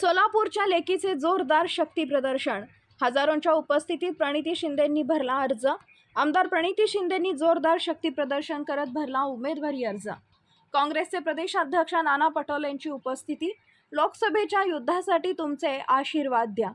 सोलापूरच्या लेकीचे जोरदार शक्ती प्रदर्शन. हजारोंच्या उपस्थितीत प्रणिती शिंदेंनी भरला अर्ज. आमदार प्रणिती शिंदेंनी जोरदार शक्ती प्रदर्शन करत भरला उमेदवारी अर्ज. काँग्रेसचे प्रदेशाध्यक्ष नाना पटोले यांची उपस्थिती. लोकसभेच्या युद्धासाठी तुमचे आशीर्वाद द्या.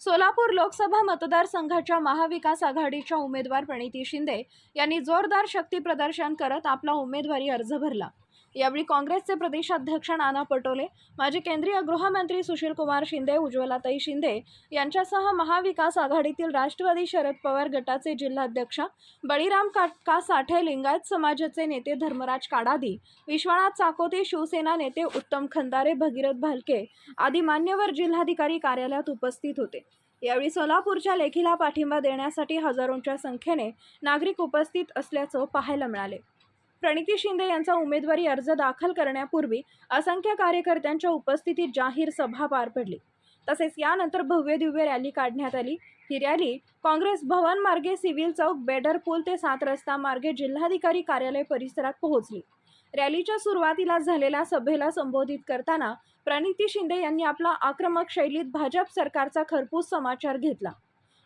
सोलापूर लोकसभा मतदारसंघाच्या महाविकास आघाडीच्या उमेदवार प्रणिती शिंदे यांनी जोरदार शक्ती प्रदर्शन करत आपला उमेदवारी अर्ज भरला. यावेळी काँग्रेसचे प्रदेशाध्यक्ष नाना पटोले माजी केंद्रीय गृहमंत्री सुशीलकुमार शिंदे उज्ज्वलाताई शिंदे यांच्यासह महाविकास आघाडीतील राष्ट्रवादी शरद पवार गटाचे जिल्हाध्यक्ष बळीराम का साठे लिंगायत समाजाचे नेते धर्मराज काडादी विश्वनाथ चाकोते शिवसेना नेते उत्तम खंदारे भगीरथ भालके आदी मान्यवर जिल्हाधिकारी कार्यालयात उपस्थित होते. यावेळी सोलापूरच्या लेखीला पाठिंबा देण्यासाठी हजारोंच्या संख्येने नागरिक उपस्थित असल्याचं पाहायला मिळाले. प्रणिती शिंदे यांचा उमेदवारी अर्ज दाखल करण्यापूर्वी असंख्य कार्यकर्त्यांच्या उपस्थितीत जाहीर सभा पार पडली. तसेच यानंतर भव्य दिव्य रॅली काढण्यात आली. ही रॅली काँग्रेस भवन मार्गे सिव्हिल चौक बेडर पूल ते सात रस्ता मार्गे जिल्हाधिकारी कार्यालय परिसरात पोहोचली. रॅलीच्या सुरुवातीला झालेल्या सभेला संबोधित करताना प्रणिती शिंदे यांनी आपला आक्रमक शैलीत भाजप सरकारचा खरपूस समाचार घेतला.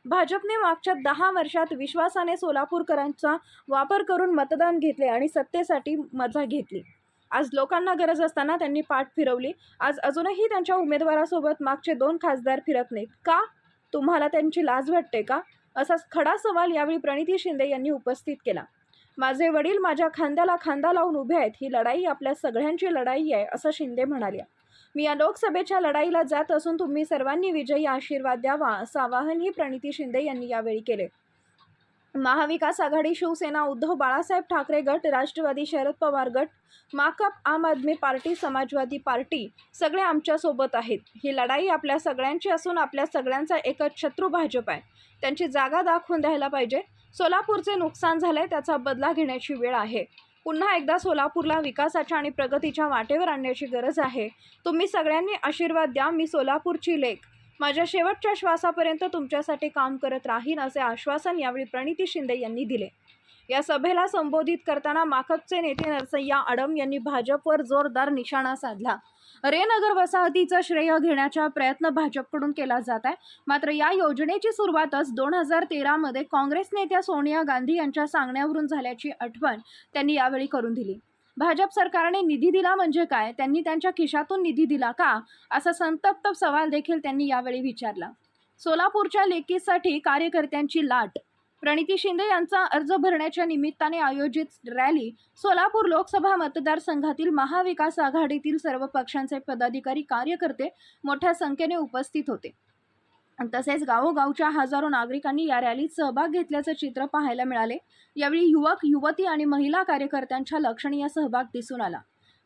भाजपने मागच्या दहा वर्षात विश्वासाने सोलापूरकरांचा वापर करून मतदान घेतले आणि सत्तेसाठी मजा घेतली. आज लोकांना गरज असताना त्यांनी पाठ फिरवली. आज अजूनही त्यांच्या उमेदवारासोबत मागचे दोन खासदार फिरत नाहीत. का? तुम्हाला त्यांची लाज वाटते का? असा खडा सवाल यावेळी प्रणिती शिंदे यांनी उपस्थित केला. माझे वडील माझ्या खांद्याला खांदा लावून उभे आहेत. ही लढाई आपल्या सगळ्यांची लढाई आहे असं शिंदे म्हणाल्या. मी या लोकसभेच्या लढाईला जात असून तुम्ही सर्वांनी विजयी आशीर्वाद द्यावा असं आवाहनही प्रणिती शिंदे यांनी यावेळी केले. महाविकास आघाडी शिवसेना उद्धव बाळासाहेब ठाकरे गट राष्ट्रवादी शरद पवार गट माकप आम आदमी पार्टी समाजवादी पार्टी सगळे आमच्यासोबत आहेत. ही लढाई आपल्या सगळ्यांची असून आपल्या सगळ्यांचा एकच शत्रू भाजप आहे. त्यांची जागा दाखवून द्यायला पाहिजे. सोलापूरचे नुकसान झाले त्याचा बदला घेण्याची वेळ आहे. पुन्हा एकदा सोलापूरला विकासाच्या आणि प्रगतीच्या वाटेवर आणण्याची गरज आहे. तुम्ही सगळ्यांनी आशीर्वाद द्या मी सोलापूरची लेख. माझ्या शेवटच्या श्वासापर्यंत तुमच्यासाठी काम करत राहीन असे आश्वासन यावेळी प्रणिती शिंदे यांनी दिले. या सभेला संबोधित करताना माखपचे नेते नरसय्या आडम यांनी भाजपवर जोरदार निशाणा साधला. रेनगर वसाहतीचं श्रेय घेण्याचा प्रयत्न भाजपकडून केला जात आहे. मात्र या योजनेची सुरुवातच दोन हजार तेरामध्ये काँग्रेस नेत्या सोनिया गांधी यांच्या सांगण्यावरून झाल्याची आठवण त्यांनी यावेळी करून दिली. भाजप सरकारने निधी दिला म्हणजे काय? त्यांनी त्यांच्या खिशातून निधी दिला का? असा संतप्त सवाल देखील त्यांनी यावेळी विचारला. सोलापूरच्या लेकीसाठी कार्यकर्त्यांची लाट प्रणिती शिंदे यांचा अर्ज भरण्याच्या निमित्ताने आयोजित रॅली सोलापूर लोकसभा मतदारसंघातील महाविकास आघाडीतील सर्व पक्षांचे पदाधिकारी कार्यकर्ते मोठ्या संख्येने उपस्थित होते. तसेच गावोगावच्या हजारो नागरिकांनी या रॅलीत सहभाग घेतल्याचं चित्र पाहायला मिळाले. यावेळी युवक युवती आणि महिला कार्यकर्त्यांच्या लक्षणीय सहभाग दिसून आला.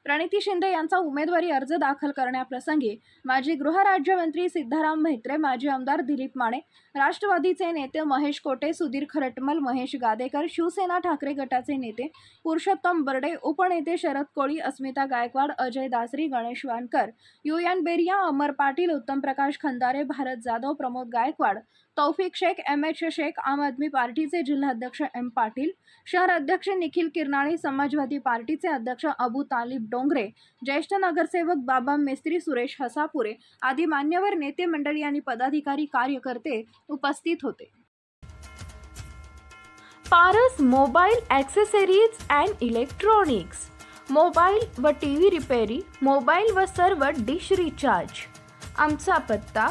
प्रणिती शिंदे यांचा उमेदवारी अर्ज दाखल करण्याप्रसंगी माजी गृहराज्यमंत्री सिद्धाराम म्हेत्रे माजी आमदार दिलीप माने राष्ट्रवादीचे नेते महेश कोटे सुधीर खरटमल महेश गादेकर शिवसेना ठाकरे गटाचे नेते Purushottam Barde उपनेते Sharad Koli Asmita Gaikwad Ajay Dasari Ganesh Wankar U N Beria Amar Patil Uttam Prakash Khandare Bharat Jadhav Pramod Gaikwad Taufiq Shaikh M H Shaikh Aam Aadmi पार्टीचे जिल्हाध्यक्ष एम पाटील शहर अध्यक्ष निखिल किरनाळे समाजवादी पार्टीचे अध्यक्ष अबू तालिब डोंगरे ज्येष्ठ नगरसेवक बाबा मेस्त्री सुरेश हसापुरे आदी मान्यवर नेते मंडळी आणि पदाधिकारी कार्यकर्ते उपस्थित होते. Paras mobile accessories and electronics. Mobile व टी व्ही रिपेरी मोबाईल व सर्व डिश रिचार्ज. आमचा पत्ता